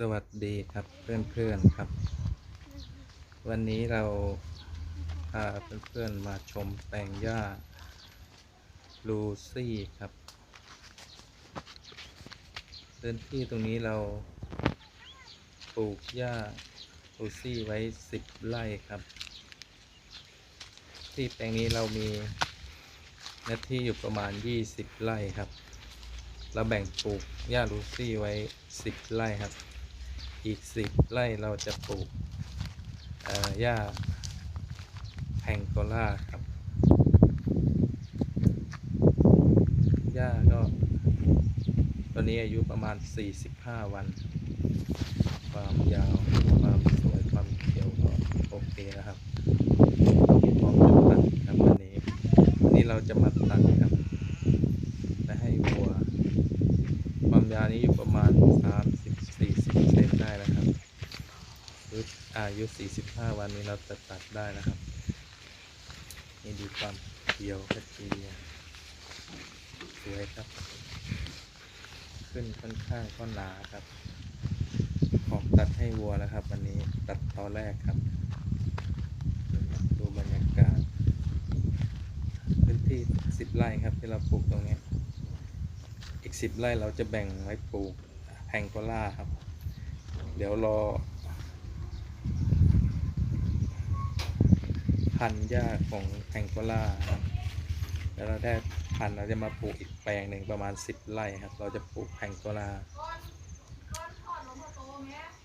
สวัสดีครับเพื่อนๆครับ วันนี้เราพาเพื่อนๆมาชมแปลงหญ้าลูซี่ครับพื้นที่ตรงนี้เราปลูกหญ้าลูซี่ไว้สิบไร่ครับ ที่แปลงนี้เรามีเนื้อที่อยู่ประมาณ20ไร่ครับเราแบ่งปลูกหญ้าลูซี่ไว้ 10 ไร่ครับ อีก10ไร่เราจะปลูกหญ้าแพงโกล่าครับหญ้าก็ตัวนี้อายุประมาณ 45 วัน ความยาว ความสวย ความเขียวก็โอเคนะครับพร้อมจะตัดครับวันนี้ วันนี้เราจะมาตัดครับไปให้วัว ความยาวนี้อยู่ประมาณ30-40 เซนได้นะครับอา ยุอายุ 45 วันนี้เราจะตัดได้นะครับ นี่ดูความเขียวกระเจียสวยครับ ขึ้นค่อนข้างก็หนาครับพร้อมตัดให้วัวแล้วครับ วันนี้ตัดตอนแรกครับ ดูบรรยากาศพื้นที่ 10 ไร่ครับที่เราปลูกตรงนี้ อีก 10 ไร่เราจะแบ่งไว้ปลูกแพงโกล่าครับ เดี๋ยวรอ พันธุ์หญ้าของแพงโกลาครับแล้วเราได้พันธุ์เราจะมาปลูกอีกแปลงหนึ่งประมาณ 10 ไร่ครับ เราจะปลูกแพงโกลา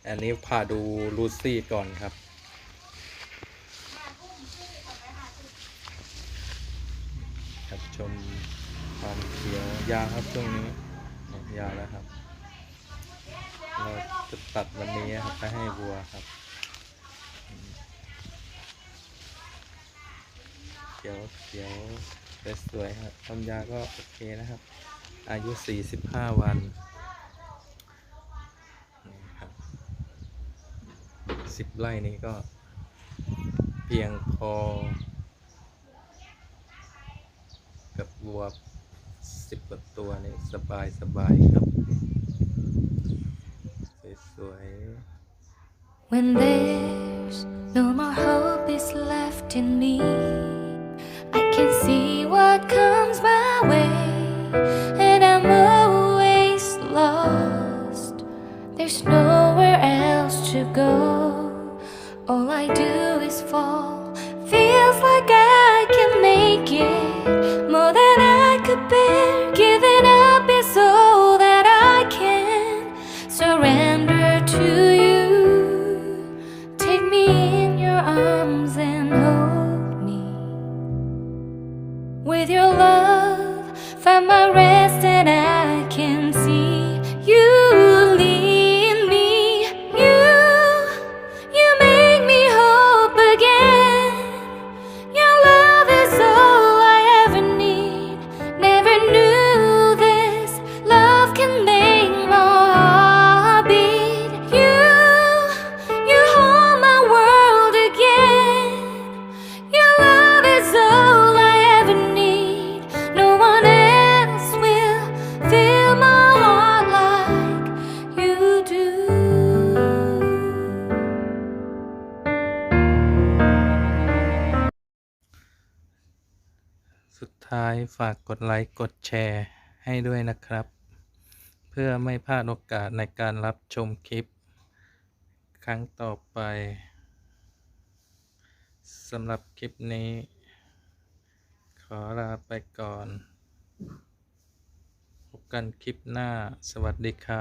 อันนี้พาดูลูซี่ก่อนครับ ครับชมความเขียวยาวครับช่วงนี้ยยาวแล้วครับ เราจะตัดวันนี้ครับไปให้วัวครับอืมเขียวเขียวสวยๆครับความยาก็โอเคนะครับ อายุ 45 วันนี่ครับสิบไร่นี้ก็ เพียงพอ กับวัวสิบกว่าตัวนี่สบายสบายครับ สวย When there's no more hope is left in me, can see what comes my way, and I'm always lost. There's nowhere else to go. All I do is fall. Feels like I can make it With your love, find my ท้ายฝากกดไลค์กดแชร์ให้ด้วยนะครับ เพื่อไม่พลาดโอกาสในการรับชมคลิป ครั้งต่อไปสำหรับคลิปนี้ ขอลาไปก่อน พบกันคลิปหน้าสวัสดีครับ